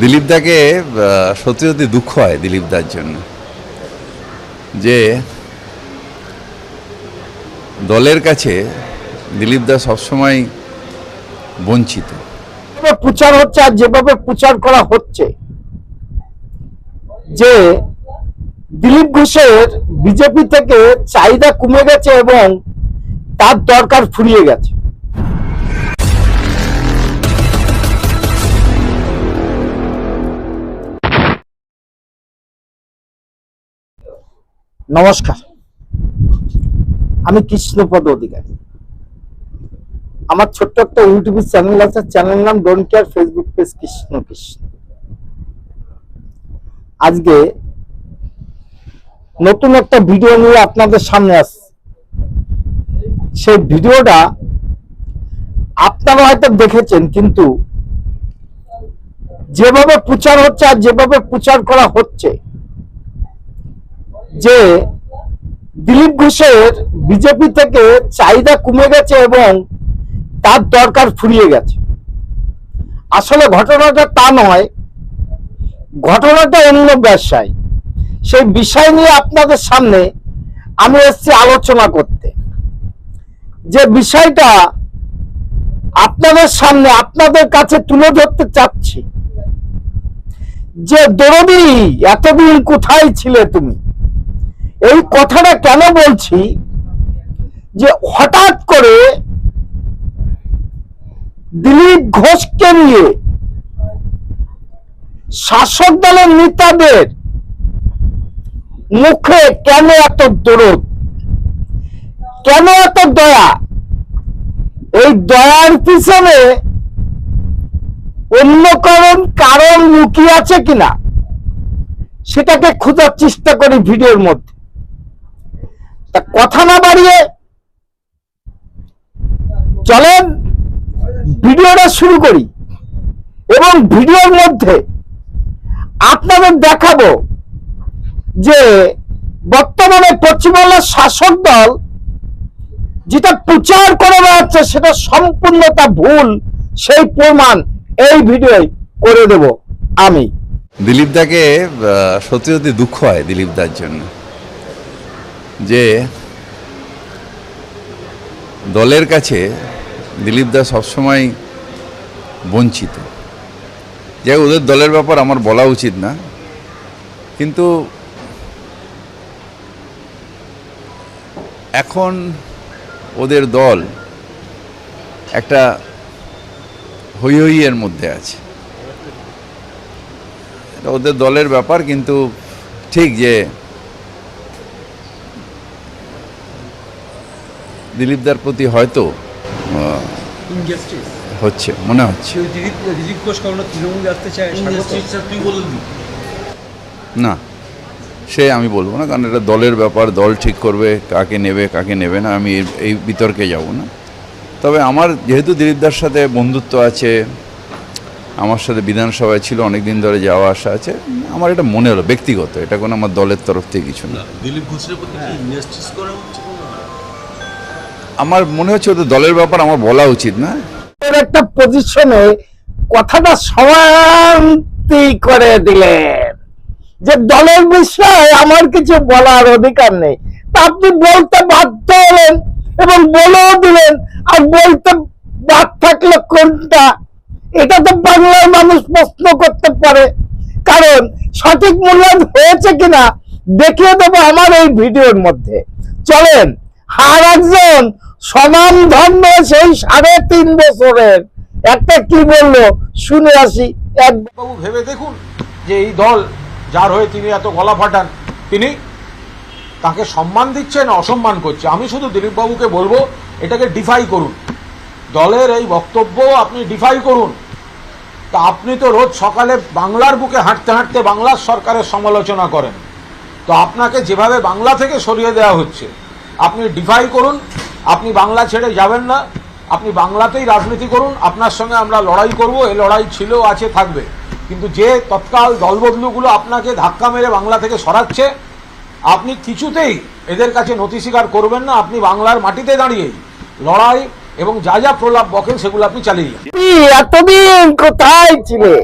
দিলীপ দাকে সত্যি সত্যি দুঃখ হয় দিলীপ দার জন্য। যে দলের কাছে দিলীপ দা সবসময় বঞ্চিত। প্রচার হচ্ছে আর যেভাবে প্রচার করা হচ্ছে, যে দিলীপ ঘোষের বিজেপি থেকে চাহিদা কমে গেছে এবং তার দরকার ফুরিয়ে গেছে। নমস্কার। আমি কৃষ্ণপদ অধিকারী। আমার ছোট্ট একটা ইউটিউব চ্যানেল আছে চ্যানেল নাম don't care Facebook page Krishna Krishna. আজকে নতুন একটা ভিডিও নিয়ে আপনাদের সামনে আসছে। সেই ভিডিওটা আপনারা হয়তো দেখেছেন, কিন্তু যেভাবে প্রচার হচ্ছে আর যেভাবে প্রচার করা হচ্ছে যে দিলীপ ঘোষের বিজেপি থেকে চাহিদা কমে গেছে এবং তার দরকার ফুরিয়ে গেছে। আসলে ঘটনাটা তা নয়, ঘটনাটা অন্য ব্যবসায় সেই বিষয় নিয়ে আপনাদের সামনে আমি এসেছি আলোচনা করতে। যে বিষয়টা আপনাদের সামনে, আপনাদের কাছে তুলে ধরতে চাচ্ছি। যে দরদি, এতদিন কোথায় ছিলে তুমি? এই কথাটা কেন বলছি? যে হঠাৎ করে দিলীপ ঘোষকে নিয়ে শাসক দলের নেতাদের মুখে কেন এত দরদ? কেন এত দয়া? এই দয়ার পিছনে অন্য কারণ কারণ লুকিয়ে আছে কিনা? সেটাকে খোঁজার চেষ্টা করি ভিডিওর মধ্যে। তা কথা না বাড়িয়ে চলেন ভিডিওটা শুরু করি। এবং ভিডিওর মধ্যে আপনাদের দেখাবো যে বর্তমানে পশ্চিমবঙ্গের শাসক দল যেটা প্রচার করে বেড়াচ্ছে সেটা সম্পূর্ণটা ভুল, সেই প্রমাণ এই ভিডিওয় করে দেব আমি। দিলীপ দাকে সত্যি সত্যি দুঃখ হয় দিলীপ দার জন্য। যে দলের কাছে দিলীপ দা সবসময় বঞ্চিত। হোক, ওদের দলের ব্যাপার আমার বলা উচিত না। কিন্তু এখন ওদের দল একটা হই হইয়ের মধ্যে আছে। ওদের দলের ব্যাপার কিন্তু ঠিক যে দিলীপদার প্রতি হয়তো হচ্ছে মনে হচ্ছে। না সে আমি বলব না কারণ এটা দলের ব্যাপার দল ঠিক করবে কাকে নেবে কাকে নেবে না আমি এই- এই বিতর্কে যাব না। তবে আমার যেহেতু দিলীপদার সাথে বন্ধুত্ব আছে আমার সাথে বিধানসভায় ছিল অনেক দিন ধরে যাওয়া আসা আছে আমার এটা মনে হলো ব্যক্তিগত এটা কোনো আমার দলের তরফ থেকে কিছু না। দিলীপ ঘোষের প্রতি আমার মনে হচ্ছে ওদের দলের ব্যাপার আমার বলা উচিত না। এর একটা পজিশনে কথাটা সমান্তি করে দিলেন। যে দলের বিষয়ে আমার কিছু বলার অধিকার নেই। তা আপনি বলতে বাধ্য হলেন এবং বলেও দিলেন। আর বলতে বাদ থাকলে কোনটা? এটা তো বাংলার মানুষ প্রশ্ন করতে পারে। কারণ সঠিক মূল্যায়ন হয়েছে কিনা দেখিয়ে দেবো আমার এই ভিডিওর মধ্যে। চলেন, আর একজন সনাম ধন্য সেই সাড়ে তিন বছরের। একটা কি বলল? শুনে আসি, এক বাবু, ভেবে দেখুন যে এই দল যার হয়ে তিনি এত গলা ফাটান, তিনি তাকে সম্মান দিচ্ছে না অসম্মান করছে। আমি শুধু দিলীপ বাবুকে বলব, এটাকে ডিফাই করুন। দলের এই বক্তব্য আপনি ডিফাই করুন। তা আপনি তো রোজ সকালে বাংলার বুকে হাঁটতে হাঁটতে বাংলার সরকারের সমালোচনা করেন। তো আপনাকে যেভাবে বাংলা থেকে সরিয়ে দেওয়া হচ্ছে, আপনি ডিফাই করুন আপনি বাংলা ছেড়ে যাবেন না। আপনি বাংলাতেই রাজনীতি করুন। আপনার সঙ্গে আমরা লড়াই করব। এই লড়াই ছিল, আছে, থাকবে। কিন্তু যে তৎকাল দলবদলুগুলো আপনাকে ধাক্কা মেরে বাংলা থেকে সরাচ্ছে, আপনি কিছুতেই এদের কাছে নথি স্বীকার করবেন না। আপনি বাংলার মাটিতে দাঁড়িয়েই লড়াই এবং যা যা প্রলাপ বকেন, সেগুলো আপনি চালিয়ে এতদিন কোথায় ছিলে?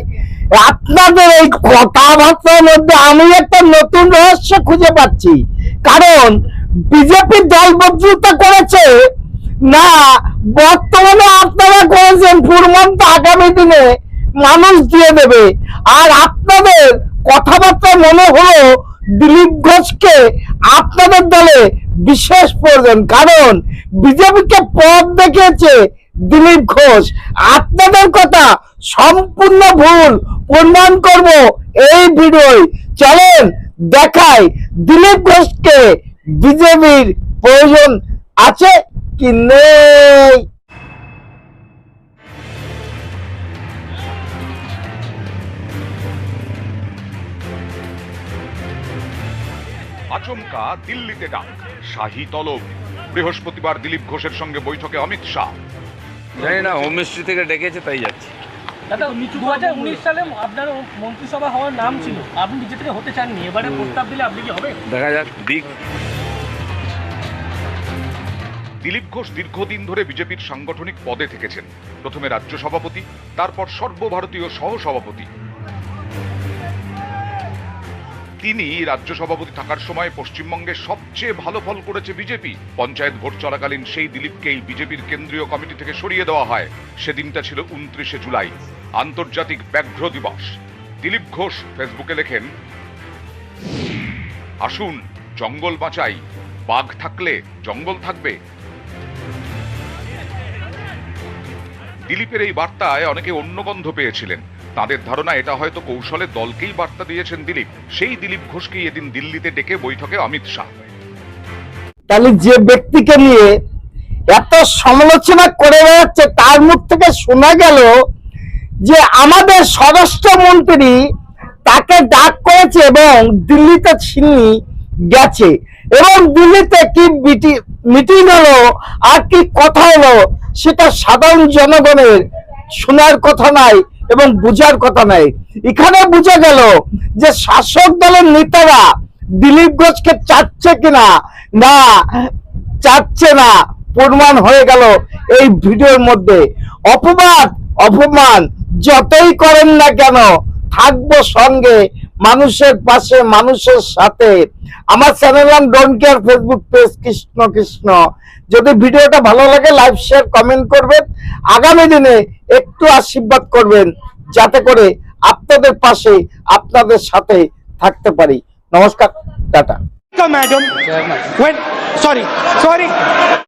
আপনাদের এই কথাবার্তার মধ্যে আমি একটা নতুন রহস্য খুঁজে পাচ্ছি। কারণ বিজেপি দল বদলতা করেছে? না, বর্তমানে আপনারা করেছেন, ফুরমন্ত আগামী দিনে মানুষ দিয়ে দেবে। আর আপনাদের কথাবার্তা মনে হলো দিলীপ ঘোষকে আপনাদের দলে বিশেষ প্রয়োজন। কারণ বিজেপিকে পথ দেখিয়েছে দিলীপ ঘোষ। আপনাদের কথা সম্পূর্ণ ভুল প্রমাণ করব এই ভিডিওয়। চলেন দেখাই দিলীপ ঘোষকে বিজেপির প্রয়োজন আছে কি নেই? আচমকা দিল্লিতে ডাক শাহী তলব। বৃহস্পতিবার দিলীপ ঘোষের সঙ্গে বৈঠকে অমিত শাহ। জানি না হোম মিনিস্ট্রি থেকে ডেকেছে তাই যাচ্ছি। দাদা দু হাজার উনিশ সালে আপনার মন্ত্রিসভা হওয়ার নাম ছিল। আপনি নিজে থেকে হতে চাননি। এবারে প্রস্তাব দিলে আপনি কি হবে? দেখা যাক দিক। দিলীপ ঘোষ দীর্ঘদিন ধরে বিজেপির সাংগঠনিক পদে থেকেছেন। প্রথমে রাজ্য সভাপতি, তারপর সর্বভারতীয় সহ সভাপতি তিনি রাজ্য সভাপতি থাকার সময় পশ্চিমবঙ্গে সবচেয়ে ভালো ফল করেছে বিজেপি। পঞ্চায়েত ভোট চলাকালীন সেই দিলীপকেই বিজেপির কেন্দ্রীয় কমিটি থেকে সরিয়ে দেওয়া হয়। সেদিনটা ছিল উনত্রিশে জুলাই, আন্তর্জাতিক ব্যাঘ্র দিবস। দিলীপ ঘোষ ফেসবুকে লেখেন, আসুন, জঙ্গল বাঁচাই। বাঘ থাকলে জঙ্গল থাকবে। দিলীপের এই বার্তায় অনেকে অন্য গন্ধ পেয়েছিলেন। তাদের ধারণা, এটা হয়তো কৌশলে দলকেই বার্তা দিয়েছেন দিলীপ। সেই দিলীপ ঘোষকেই এদিন দিল্লিতে ডেকে বৈঠকে অমিত শাহ। তাহলে যে ব্যক্তিকে নিয়ে এত সমালোচনা করে বেড়াচ্ছে, তার মুখ থেকে শোনা গেল যে আমাদের স্বরাষ্ট্রমন্ত্রী তাকে ডাক করেছে এবং দিল্লিতে ছিনি গেছে। এবং দিল্লিতে কি মিটিং হলো, আর কি কথা হলো সেটা সাধারণ জনগণের শোনার কথা নাই এবং বুঝার কথা নাই। এখানে বুঝা গেল যে শাসক দলের নেতারা দিলীপ ঘোষকে চাচ্ছে কিনা, না, চাচ্ছে না, প্রমাণ হয়ে গেল এই ভিডিওর মধ্যে। অপবাদ, অপমান, যতই করেন না কেন, থাকব সঙ্গে মানুষের পাশে মানুষের সাথে। আমার চ্যানেল নাম don't care Facebook page Krishna Krishna. যদি ভিডিওটা ভালো লাগে লাইভ শেয়ার কমেন্ট করবেন। আগামী দিনে একটু আশীর্বাদ করবেন যাতে করে আপনাদের পাশে আপনাদের সাথে থাকতে পারি। নমস্কার টাটা। Madam. Sorry sorry.